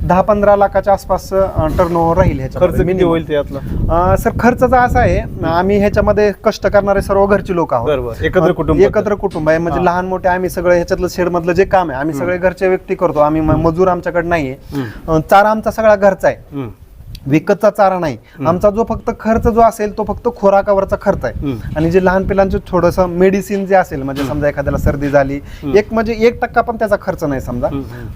दहा पंधरा लाखाच्या आसपास टर्न ओव्हर राहील अं, सर खर्चाचा असा आहे आम्ही ह्याच्यामध्ये कष्ट करणारे सर्व घरची लोक आहोत. एकत्र कुटुंब. एकत्र कुटुंब आहे. म्हणजे लहान मोठे आम्ही सगळे ह्याच्यातलं शेड मधलं जे काम आहे आम्ही सगळे घरचे व्यक्ती करतो. आम्ही मजूर आमच्याकडे नाहीये. चारा आमचा सगळा घरचा आहे. विकतचा चारा नाही. आमचा जो फक्त खर्च जो असेल तो फक्त खोराकावरचा खर्च आहे. आणि जे लहान पिलांचं थोडंसं मेडिसिन जे असेल म्हणजे समजा एखाद्याला सर्दी झाली एक म्हणजे एक टक्का पण त्याचा खर्च नाही समजा.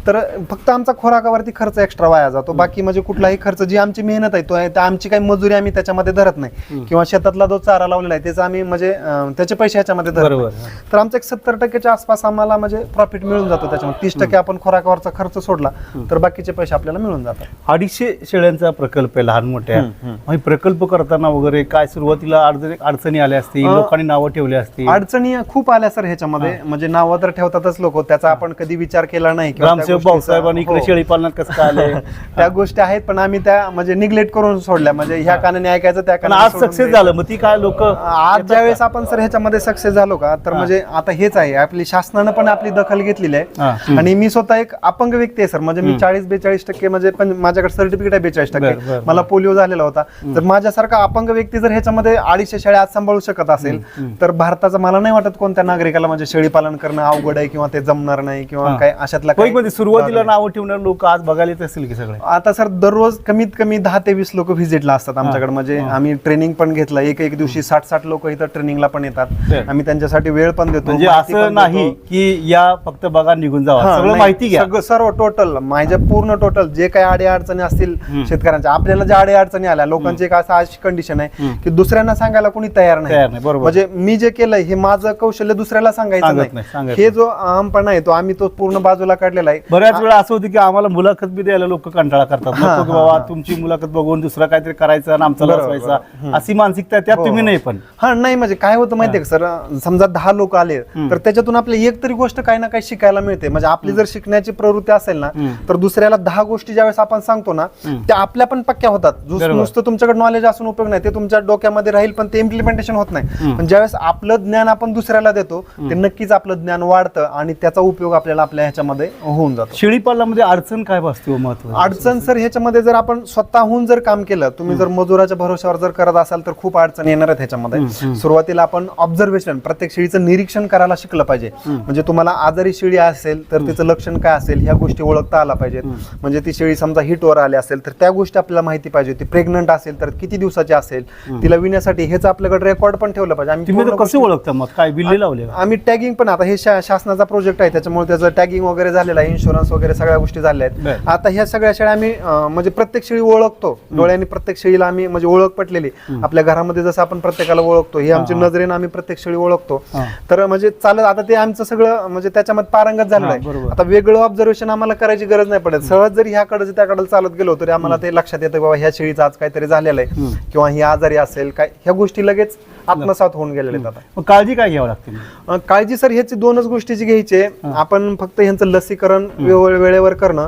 तर फक्त आमचा खोराकावरती खर्च एक्स्ट्रा वाया जातो. बाकी म्हणजे कुठलाही खर्च जी आमची मेहनत आहे तो आहे आमची काही मजुरी आम्ही त्याच्यामध्ये धरत नाही. किंवा शेतातला जो चारा लावलेला आहे त्याचा आम्ही म्हणजे त्याचे पैसे ह्याच्यामध्ये धरत. तर आमचं एक सत्तर टक्क्याच्या आसपास आम्हाला म्हणजे प्रॉफिट मिळून जातो त्याच्यामध्ये. तीस टक्के आपण खोराकावरचा खर्च सोडला तर बाकीचे पैसे आपल्याला मिळून जातात. अडीचशे शेळ्यांचा प्रकल्प आहे लहान मोठ्या. मग प्रकल्प करताना वगैरे काय सुरुवातीला अडचणी आल्या असतील? लोकांनी नावं ठेवली असतील? अडचणी खूप आल्या सर ह्याच्यामध्ये. म्हणजे नावं तर ठेवतातच लोक. त्याचा आपण कधी विचार केला नाही ग्रामसेवक भाऊसाहेबांनी इकडे हो. शेळी पालनात कसं काय आलंय? त्या गोष्टी आहेत पण आम्ही त्या म्हणजे निग्लेक्ट करून सोडल्या. म्हणजे ह्या कानाने ऐकायचं त्या कानाने आज सक्सेस. झालं. मग ती काय लोक आज ज्या वेळेस आपण सर ह्याच्यामध्ये सक्सेस झालो का तर म्हणजे आता हेच आहे. आपली शासनानं पण आपली दखल घेतलेली. आहे. आणि मी स्वतः एक अपंग व्यक्ती आहे सर. म्हणजे मी चाळीस बेचाळीस टक्के म्हणजे पण माझ्याकडे सर्टिफिकेट आहे बेचाळीस टक्के. मला पोलिओ झालेला होता. तर माझ्यासारखा अपंग व्यक्ती जर ह्याच्यामध्ये अडीचशे शेळ्या आज सांभाळू शकत असेल तर भारताचं मला नाही वाटत कोणत्या नागरिकाला म्हणजे शेळी पालन करणं अवघड आहे किंवा ते जमणार नाही किंवा. काय अशातला सुरुवातीला. नावं ठेवणारे लोक आज बघायला येत असतील की सगळे? आता सर दररोज कमीत कमी दहा ते वीस लोक व्हिजिटला असतात आमच्याकडे. म्हणजे. आम्ही ट्रेनिंग पण घेतलं. एक एक दिवशी साठ साठ लोक इथं ट्रेनिंगला पण येतात. आम्ही त्यांच्यासाठी वेळ पण देतो म्हणजे असं नाही. की या फक्त बघा निघून जावा. माहिती सर्व टोटल माझ्या पूर्ण टोटल जे काही अडी अडचणी असतील हम्म. शेतकऱ्यांच्या आपल्याला ज्या अडी अडचणी आल्या लोकांची एक असं अशी कंडिशन आहे. की दुसऱ्यांना सांगायला कोणी तयार तयार नाही, नाही बरोबर. म्हणजे मी जे केलंय हे माझं कौशल्य दुसऱ्याला सांगायचं सांगत नाही, हे जो अहमपणा आहे तो आम्ही तो पूर्ण बाजूला काढलेला आहे बऱ्याच वेळा असं होतं की आम्हाला मुलाखत बी द्यायला लोक कंटाळा करतात नको की बाबा. तुमची मुलाखत बघून दुसरा काहीतरी करायचं आणि आमचा बरोबर, व्हायचा. अशी मानसिकता आहे, त्यात हो, तुम्ही. नाही पण हा नाही म्हणजे काय होतं माहितीये का सर समजा दहा लोक आले तर त्याच्यातून आपल्याला एक तरी गोष्ट काही ना काही शिकायला मिळते म्हणजे आपली जर शिकण्याची प्रवृत्ती असेल ना. तर दुसऱ्याला दहा गोष्टी ज्यावेळेस आपण सांगतो ना. त्या आपल्या पण पक्क्या होतात. बरोबर. नुसतं तुमच्याकडे नॉलेज असून उपयोग नाही ते तुमच्या डोक्यामध्ये राहील पण ते इम्प्लिमेंटेशन होत नाही. हम्म. पण ज्यावेळेस आपलं ज्ञान आपण दुसऱ्याला देतो ते नक्कीच आपलं ज्ञान वाढतं आणि त्याचा उपयोग आपल्याला आपल्या ह्याच्यामध्ये होऊन जातो. शेळी पालनामध्ये अडचण काय भासते हो महत्त्व अडचण सर ह्याच्यामध्ये जर आपण स्वतःहून जर काम केलं तुम्ही जर मजुराच्या भरोश्यावर जर करत असाल तर खूप अडचण येणार आहेत ह्याच्यामध्ये. सुरुवातीला आपण ऑब्झर्वेशन प्रत्येक शेळीचं निरीक्षण करायला शिकलं पाहिजे. म्हणजे तुम्हाला आजारी शेळी असेल तर तिचं लक्षण काय असेल ह्या गोष्टी ओळखता आला पाहिजेत. म्हणजे ती शेळी समजा हिटवर आली असेल तर त्या गोष्टी आपल्याला माहिती पाहिजे ती प्रेग्नंट असेल तर किती दिवसाची असेल? तिला विण्यासाठी हेच आपल्याकडे रेकॉर्ड पण ठेवलं पाहिजे. आम्ही कसे ओळखता मग? काय बिल्ले लावले? आम्ही टॅगिंग पण आता हे शासनाचा प्रोजेक्ट आहे त्याच्यामुळे त्याचं टॅगिंग वगैरे झालेलं आहे इन्शुरन्स वगैरे सगळ्या गोष्टी झाल्या आहेत. आता ह्या सगळ्या शेळ्या आम्ही म्हणजे प्रत्येक शेळी ओळखतो. डोळ्यांनी प्रत्येक शेळीला आम्ही म्हणजे ओळख पटलेली. आपल्या घरामध्ये जसं आपण प्रत्येकाला ओळखतो हे आमची. नजरेनं आम्ही प्रत्येक शेळी ओळखतो. तर म्हणजे चालत आता ते आमचं सगळं म्हणजे त्याच्यामध्ये पारंगत झालेलं हा, आहे. आता वेगळं ऑब्झर्वेशन आम्हाला करायची गरज नाही पडत. सहज जरी ह्याकडे त्याकडे चालत गेलो तरी आम्हाला ते लक्षात येतं बाबा ह्या शेळीचं आज काहीतरी झालेलं आहे. किंवा ही आजारी असेल काय ह्या गोष्टी लगेच आत्मसात होऊन आहेत आता. मग काळजी काय घ्यावी लागते? अ, काळजी सर ह्याची दोनच गोष्टीची घ्यायची आहे. आपण फक्त ह्यांचं लसीकरण वेळ- वेळेवर करणं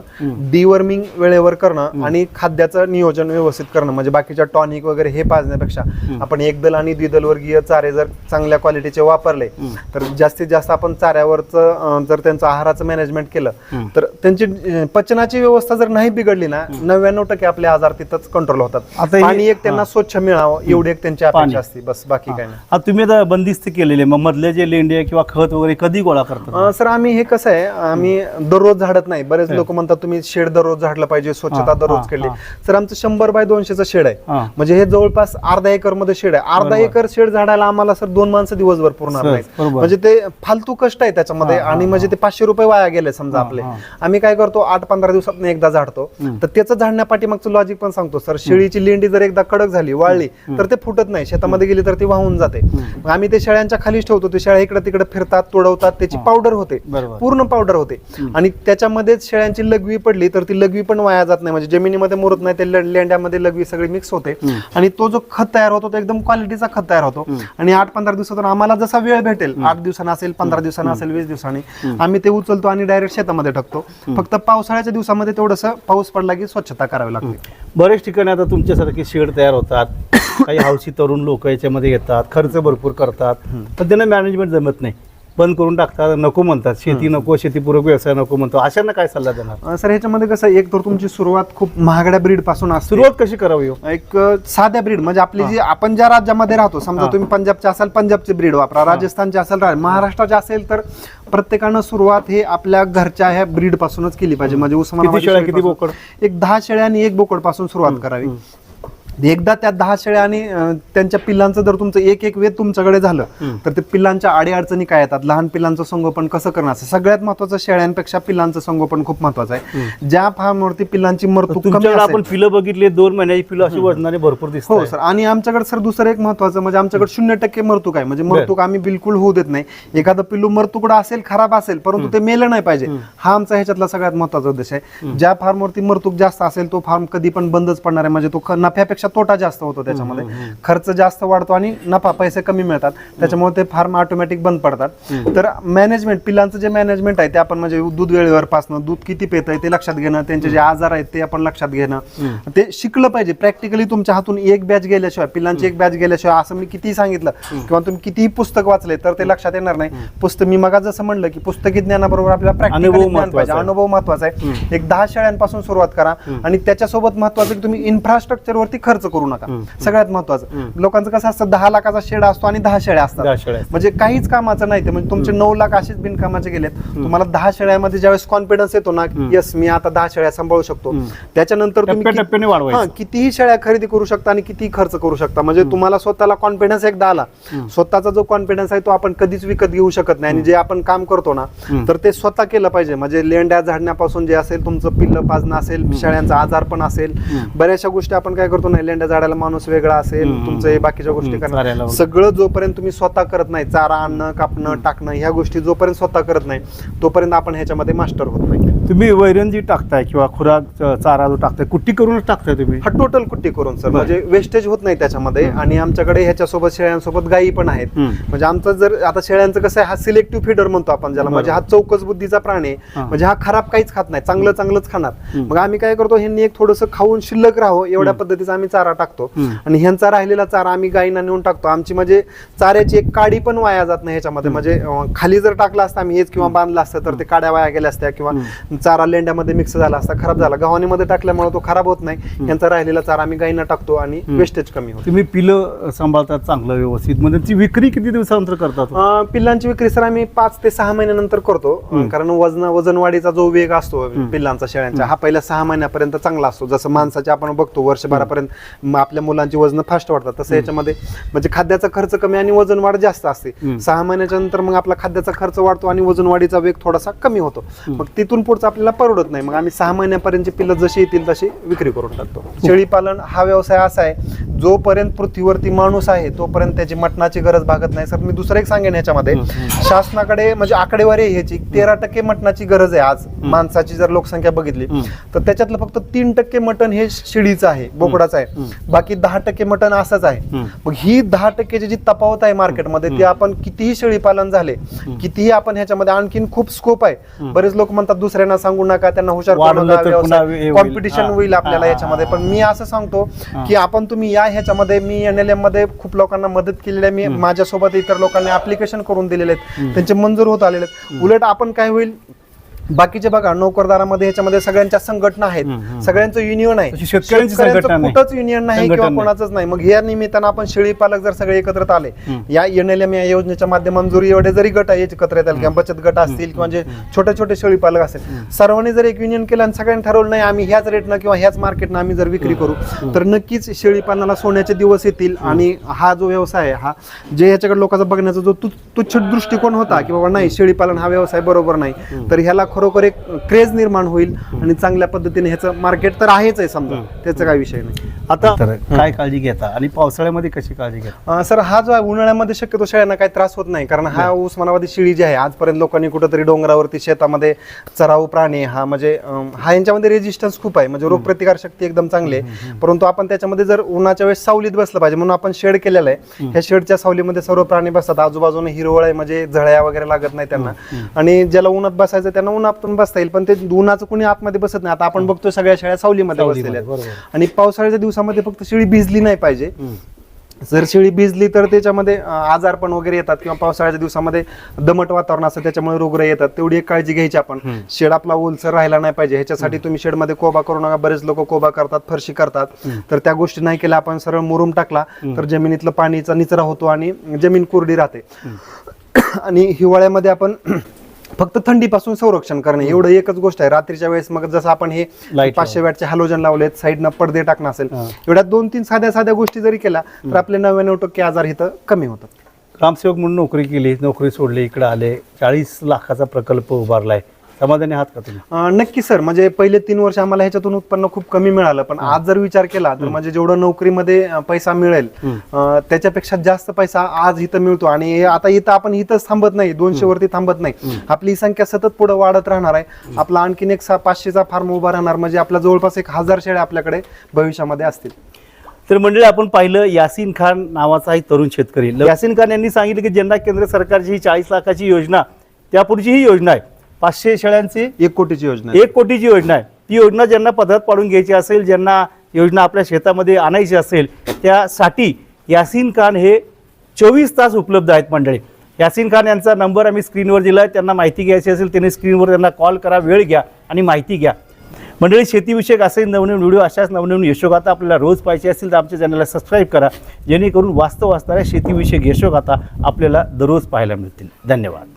डिवर्मिंग वेळेवर करणं आणि खाद्याचं नियोजन व्यवस्थित करणं. म्हणजे बाकीच्या टॉनिक वगैरे हे पाजण्यापेक्षा आपण एकदल आणि द्विदल वर्गीय चारे जर चांगल्या क्वालिटीचे वापरले तर जास्तीत जास्त आपण चाऱ्यावरचं अ, जर त्यांचं आहाराचं मॅनेजमेंट केलं तर त्यांची अ, पचनाची व्यवस्था जर नाही बिघडली ना नव्याण्णव टक्के आपले आजार तिथंच कंट्रोल होतात. आता हे- पाणी एक त्यांना स्वच्छ मिळावं एवढी एक त्यांची पाणी. अपेक्षा असते. बस बाकी काय नाही आता तुम्ही आता बंदिस्त केलेले मग मधले जे लेंडे किंवा खत वगैरे कधी गोळा करतात? अं, सर आम्ही हे कसं आहे आम्ही दररोज झाडत नाही. बरेच लोक म्हणतात तुम्ही शेड दररोज झाडलं पाहिजे स्वच्छता हा, दररोज हा, केली. सर आमचं शंभर बाय दोनशेचं शेड आहे. हा. म्हणजे हे जवळपास अर्धा एकरमध्ये शेड आहे. अर्धा. एकर शेड झाडायला आम्हाला सर दोन माणसं दिवसभर पुरणार सर, नाही बरोबर. म्हणजे ते फालतू कष्ट आहे त्याच्यामध्ये आणि म्हणजे ते पाचशे रुपये वाया गेले समजा आपले. आम्ही काय करतो आठ पंधरा दिवसात एकदा झाडतो. तर त्याचं झाडण्यापाठी मागचं लॉजिक पण सांगतो सर. शेळीची लेंडी जर एकदा कडक झाली वाळली तर ते फुटत नाही. शेतामध्ये गेली तर ती वाहून जाते. मग आम्ही ते शेळ्यांच्या खालीच ठेवतो. ते शेळ्या इकडे तिकडे फिरतात तोडवतात. त्याची पावडर होते. पूर्ण पावडर होते. आणि त्याच्यामध्येच शेळ्यांची लघवी पडली तर ती लघवी पण वाया जात नाही. म्हणजे जमिनीमध्ये मुरत नाही ते लेंड्यामध्ये लघवी सगळी मिक्स होते. आणि तो जो खत तयार होतो तो एकदम क्वालिटीचा खत तयार होतो. आणि आठ पंधरा दिवसातून आम्हाला जसा वेळ भेटेल आठ दिवसांना असेल पंधरा दिवसांना असेल वीस दिवसांनी आम्ही ते उचलतो आणि डायरेक्ट शेतामध्ये टाकतो. फक्त पावसाळ्याच्या दिवसामध्ये तेवढंस पाऊस पडला की स्वच्छता करावी लागते. बरेच ठिकाणी आता तुमच्यासारखे शेड तयार होतात. काही हौशी तरुण लोक याच्यामध्ये येतात. खर्च भरपूर करतात पण त्यांना मॅनेजमेंट जमत नाही. बंद करून टाकतात नको म्हणतात. शेती नको शेतीपूरक व्यवसाय नको म्हणतो. अशांना काय सल्ला देणार? सर ह्याच्यामध्ये कसं एक तर तुमची सुरुवात खूप महागड्या ब्रीडपासून सुरुवात कशी करावी हो? एक साध्या ब्रीड म्हणजे आपली जी आपण ज्या राज्यामध्ये राहतो समजा. तुम्ही पंजाबचे असाल पंजाबची ब्रीड वापरा राजस्थानचे असेल महाराष्ट्राचे असेल तर प्रत्येकानं सुरुवात हे आपल्या घरच्या ह्या ब्रीड पासूनच केली पाहिजे. म्हणजे उस्मानाबादी किती शेळ्या, किती शेळीपासून- बोकड? एक दहा शेळ्या आणि एक बोकडपासून सुरुवात करावी. एकदा त्या दहा शेळ्या आणि त्यांच्या पिल्लांचं जर तुमचं एक एक वेद तुमच्याकडे झालं तर ते पिल्लांच्या आडी अडचणी काय येतात? लहान पिल्लांचं संगोपन कसं करणार? सगळ्यात महत्वाचं शेळ्यांपेक्षा पिल्लांचं संगोपन खूप महत्वाचं आहे. ज्या फार्मवरती पिल्लांची मृत्यू कमी आपण पिलं बघितली दोन महिन्याची पिलं अशी वजनाने भरपूर हो दिसतात सर. आणि आमच्याकडे सर दुसरं एक महत्वाचं म्हणजे आमच्याकडे शून्य टक्के मरतूक आहे. म्हणजे. मरतूक आम्ही बिलकुल होऊ देत नाही. एखादं पिल्लू मरतुकडं असेल खराब असेल परंतु ते मेलं नाही पाहिजे. हा आमचा ह्याच्यातला सगळ्यात महत्त्वाचा उद्देश आहे. ज्या फार्मवरती मरतूक जास्त असेल तो फार्म कधी पण बंदच पडणार आहे. म्हणजे तो ख- नफ्यापेक्षा तोटा जास्त होतो त्याच्यामध्ये. खर्च जास्त वाढतो आणि नफा पैसे कमी मिळतात. त्याच्यामुळे ते फार्म ऑटोमॅटिक बंद पडतात. तर मॅनेजमेंट पिल्लांचं जे मॅनेजमेंट आहे ते आपण म्हणजे दूध वेळेवर पासणं दूध किती पेत आहे ते लक्षात घेणं त्यांचे जे आजार आहेत ते आपण लक्षात घेणं. ते शिकलं पाहिजे. प्रॅक्टिकली तुमच्या हातून एक बॅच गेल्याशिवाय पिल्लांची एक बॅच गेल्याशिवाय असं मी कितीही सांगितलं किंवा तुम्ही कितीही पुस्तक वाचले तर ते लक्षात येणार नाही. पुस्तक मी मग जसं म्हणलं की पुस्तकी ज्ञानाबरोबर आपल्याला अनुभव प्रॅक्टिकल ज्ञान पाहिजे. अनुभव महत्त्वाचा आहे. एक दहा शेळ्यांपासून सुरुवात करा आणि त्याच्यासोबत महत्वाचं की तुम्ही इन्फ्रास्ट्रक्चर वरती खर्च करू नका. सगळ्यात महत्वाचं. लोकांचं कसं असतं दहा लाखाचा शेड असतो आणि दहा शेळ्या असतात. म्हणजे काहीच कामाचं नाही ते. म्हणजे तुमचे नऊ लाख असेच बिनकामाचे गेलेत. तुम्हाला दहा शेळ्यामध्ये ज्यावेळेस कॉन्फिडन्स येतो ना यस मी आता दहा शेळ्या सांभाळू शकतो. त्याच्यानंतर तुम्ही कितीही शेळ्या खरेदी करू शकता आणि कितीही खर्च करू शकता. म्हणजे तुम्हाला स्वतःला कॉन्फिडन्स एकदा आला. स्वतःचा जो कॉन्फिडन्स आहे तो आपण कधीच विकत घेऊ शकत नाही. आणि जे आपण काम करतो ना तर ते स्वतः केलं पाहिजे. म्हणजे लेंड्या झाडण्यापासून जे असेल तुमचं पिल्लं पाजणं असेल शेळ्यांचा आजार पण असेल. बऱ्याचशा गोष्टी आपण काय करतो नाही लेंड्या झाडायला माणूस वेगळा असेल हम्म. तुमचं हे बाकीच्या गोष्टी हम्म, करणार चाऱ्याला वगैरे. सगळं जोपर्यंत तुम्ही स्वतः करत नाही चारा आणणं कापणं टाकणं ह्या गोष्टी जोपर्यंत स्वतः करत नाही तोपर्यंत आपण ह्याच्यामध्ये मास्टर होत नाही तुम्ही वैरण जी टाकताय किंवा खुराक च- चारा जो टाकताय कुट्टी करूनच टाकताय तुम्ही? हा टोटल कुट्टी करून सर बरं. म्हणजे वेस्टेज होत नाही त्याच्यामध्ये आणि आमच्याकडे ह्याच्यासोबत शेळ्यांसोबत गायी पण आहेत. म्हणजे आमचं जर आता शेळ्यांचं कसं आहे हा सिलेक्टिव्ह फिडर म्हणतो आपण ज्याला. म्हणजे हा चौकस बुद्धीचा प्राणी आहे. हा. म्हणजे हा खराब काहीच खात नाही चांगलं चांगलंच खाणार. मग आम्ही काय करतो ह्यांनी एक थोडंसं खाऊन शिल्लक राहावं एवढ्या पद्धतीचा आम्ही चारा टाकतो. आणि ह्यांचा राहिलेला चारा आम्ही गायींना नेऊन टाकतो. आमची म्हणजे चाऱ्याची एक काडी पण वाया जात नाही ह्याच्यामध्ये. म्हणजे अं, खाली जर टाकला असता आम्ही हेच किंवा बांधला असतं तर ते काड्या वाया गेल्या असत्या किंवा चारा लेंड्यामध्ये मिक्स झाला असता खराब झाला. गव्हाणीमध्ये टाकल्यामुळे तो खराब होत नाही. यांचा राहिलेला चारा आम्ही गायींना टाकतो आणि वेस्टेज कमी होतो. तुम्ही पिलं सांभाळतात चांगलं व्यवस्थित. म्हणजे ती विक्री किती दिवसानंतर करतात? पिल्लांची विक्री सर आम्ही पाच ते सहा महिन्यानंतर करतो. कारण वजन वजनवाढीचा जो वेग असतो पिल्लांचा शेळ्यांचा हा पहिल्या सहा महिन्यापर्यंत चांगला असतो. जसं माणसाचे आपण बघतो वर्षभरापर्यंत आपल्या मुलांची वजन फास्ट वाढतात. तसं याच्यामध्ये म्हणजे खाद्याचा खर्च कमी आणि वजन वाढ जास्त असते. सहा महिन्याच्या नंतर मग आपला खाद्याचा खर्च वाढतो आणि वजन वाढीचा वेग थोडासा कमी होतो. मग तिथून पुढचं आपल्याला परवडत नाही. मग आम्ही सहा महिन्यापर्यंतची पिल्लं जशी येतील तशी विक्री करून टाकतो. शेळी पालन हा व्यवसाय असा आहे जोपर्यंत पृथ्वीवरती माणूस आहे तोपर्यंत त्याची मटणाची गरज भागत नाही. सर मी दुसरं एक सांगेन ह्याच्यामध्ये. शासनाकडे म्हणजे आकडेवारी आहे ह्याची. तेरा टक्के मटणाची गरज आहे आज. माणसाची जर लोकसंख्या बघितली. तर त्याच्यातलं फक्त तीन टक्के मटण हे शिडीचं आहे बोकडाचं आहे. बाकी दहा टक्के मटण असंच आहे. मग ही दहा टक्केची जी तफावत आहे मार्केटमध्ये ती आपण कितीही शेळी पालन झाले कितीही आपण ह्याच्यामध्ये आणखीन खूप स्कोप आहे. बरेच लोक म्हणतात दुसऱ्यांना सांगू नका त्यांना हुशार. कॉम्पिटिशन. होईल. आपल्याला याच्यामध्ये. पण मी असं सांगतो. की आपण तुम्ही या ह्याच्यामध्ये मी एनएलएममध्ये खूप लोकांना मदत केलेली आहे. मी माझ्यासोबत इतर लोकांनी ऍप्लिकेशन करून दिलेले आहेत. त्यांचे मंजूर होत आलेले आहेत. उलट आपण काय होईल? बाकीचे बघा नोकरदारामध्ये ह्याच्यामध्ये सगळ्यांच्या संघटना आहेत. सगळ्यांचं युनियन आहे. शेतकऱ्यांची. कुठंच युनियन नाही किंवा. कोणाचंच नाही. मग या निमित्तानं आपण शेळी पालक जर सगळे एकत्रित आले या एनएलएम या योजनेच्या माध्यमातून जरी एवढे जरी गट आहे एकत्र येतात किंवा बचत गट असतील किंवा जे छोटे छोटे शेळी पालक असतील सर्वांनी जर एक युनियन केलं आणि सगळ्यांनी ठरवलं नाही आम्ही ह्याच रेटनं किंवा ह्याच मार्केटनं आम्ही जर विक्री करू तर नक्कीच शेळी पालनाला सोन्याचे दिवस येतील आणि हा जो व्यवसाय आहे हा जे ह्याच्याकडे लोकांचा बघण्याचा जो तु- तुच्छ दृष्टिकोन होता की बाबा नाही शेळी पालन हा व्यवसाय बरोबर नाही तर ह्याला खरोखर एक क्रेज निर्माण होईल आणि चांगल्या पद्धतीने ह्याचं मार्केट तर आहेच आहे समजा. त्याचा काही विषय नाही. आता काय काळजी घेता? आणि पावसाळ्यामध्ये कशी काळजी घेता? अं, सर हा जो आहे उन्हाळ्यामध्ये शक्यतो शेळ्यांना काही त्रास होत नाही. कारण हा उस्मानाबादी शेळी जी आहे आजपर्यंत लोकांनी कुठंतरी डोंगरावरती शेतामध्ये चराऊ प्राणी हा म्हणजे हा यांच्यामध्ये रेजिस्टन्स खूप आहे. म्हणजे रोगप्रतिकार शक्ती एकदम चांगली आहे. परंतु आपण त्याच्यामध्ये जर उन्हाच्या वेळेस सावलीत बसलं पाहिजे म्हणून आपण शेड केलेलं आहे. ह्या शेडच्या सावलीमध्ये सर्व प्राणी बसतात. आजूबाजूने हिरवळ आहे म्हणजे झळ्या वगैरे लागत नाही त्यांना. आणि ज्याला उन्हात बसायचं त्यांना उन्हात पण बसता येईल पण ते उन्हाचं कोणी आतमध्ये बसत नाही. आता आपण बघतो सगळ्या शेळ्या सावलीमध्ये सावलीमध्ये, बसलेल्या आहेत. बरोबर. आणि पावसाळ्याच्या दिवसामध्ये फक्त शेळी भिजली नाही पाहिजे. जर शेळी भिजली तर त्याच्यामध्ये अं, आजारपण वगैरे येतात किंवा पावसाळ्याच्या दिवसामध्ये दमट वातावरण असतं त्याच्यामुळे रोगराई येतात. तेवढी एक काळजी घ्यायची आपण. शेड आपला ओलसर राहिला नाही पाहिजे. ह्याच्यासाठी तुम्ही शेडमध्ये कोबा करू नका. बरेच लोक कोबा करतात फरशी करतात. तर त्या गोष्टी नाही केल्या आपण सरळ मुरुम टाकला तर जमिनीतलं पाणीचा निचरा होतो आणि जमीन कोरडी राहते. आणि हिवाळ्यामध्ये आपण फक्त थंडीपासून संरक्षण करणे एवढं एकच गोष्ट आहे. रात्रीच्या वेळेस मग जसं आपण हे पाचशे वॅटचे हॅलोजन लावलेत साईडनं पडदे टाकणं असेल. एवढ्या दोन तीन साध्या साध्या गोष्टी जरी केल्या तर आपले नव्याण्णव टक्के आजार इथं कमी होतात. ग्रामसेवक म्हणून नोकरी केली नोकरी सोडली इकडे आले. चाळीस लाखाचा प्रकल्प उभारलाय. समाधानी आहात का तुम्ही? अं, नक्की सर. म्हणजे पहिले तीन वर्ष आम्हाला ह्याच्यातून उत्पन्न खूप कमी मिळालं. पण आज जर विचार केला तर म्हणजे जेवढं नोकरीमध्ये अं, पैसा मिळेल अं, त्याच्यापेक्षा जास्त पैसा आज इथं मिळतो. आणि हे आता इथं आपण इथंच थांबत नाही. दोनशे वरती थांबत नाही. आपली संख्या सतत पुढे वाढत राहणार आहे. आपला आणखीन एक सा- पाचशेचा फार्म उभा राहणार. म्हणजे आपल्या जवळपास एक हजार शेळ्या आपल्याकडे भविष्यामध्ये असतील. तर मंडळी आपण पाहिलं यासीन खान नावाचा एक तरुण शेतकरी. यासीन खान यांनी सांगितलं की ज्यांना केंद्र सरकारची ही चाळीस लाखाची योजना त्यापुढची ही योजना आहे. पाचशे शेळ्यांची एक कोटीची योजना आहे. एक कोटीची योजना आहे. ती योजना ज्यांना पदरात पाडून घ्यायची असेल ज्यांना योजना आपल्या शेतामध्ये आणायची असेल त्यासाठी यासीन खान हे चोवीस तास उपलब्ध आहेत मंडळी. यासीन खान यांचा नंबर आम्ही स्क्रीनवर दिला आहे. त्यांना माहिती घ्यायची असेल त्यांनी स्क्रीनवर त्यांना कॉल करा वेळ घ्या आणि माहिती घ्या. मंडळी शेतीविषयक असे नवनवीन व्हिडिओ अशाच नवनवीन यशोगाथा आपल्याला रोज पाहिजे असतील तर आमच्या चॅनलला सबस्क्राईब करा. जेणेकरून वास्तव असणाऱ्या शेतीविषयक यशोगाथा आपल्याला दररोज पाहायला मिळतील. धन्यवाद.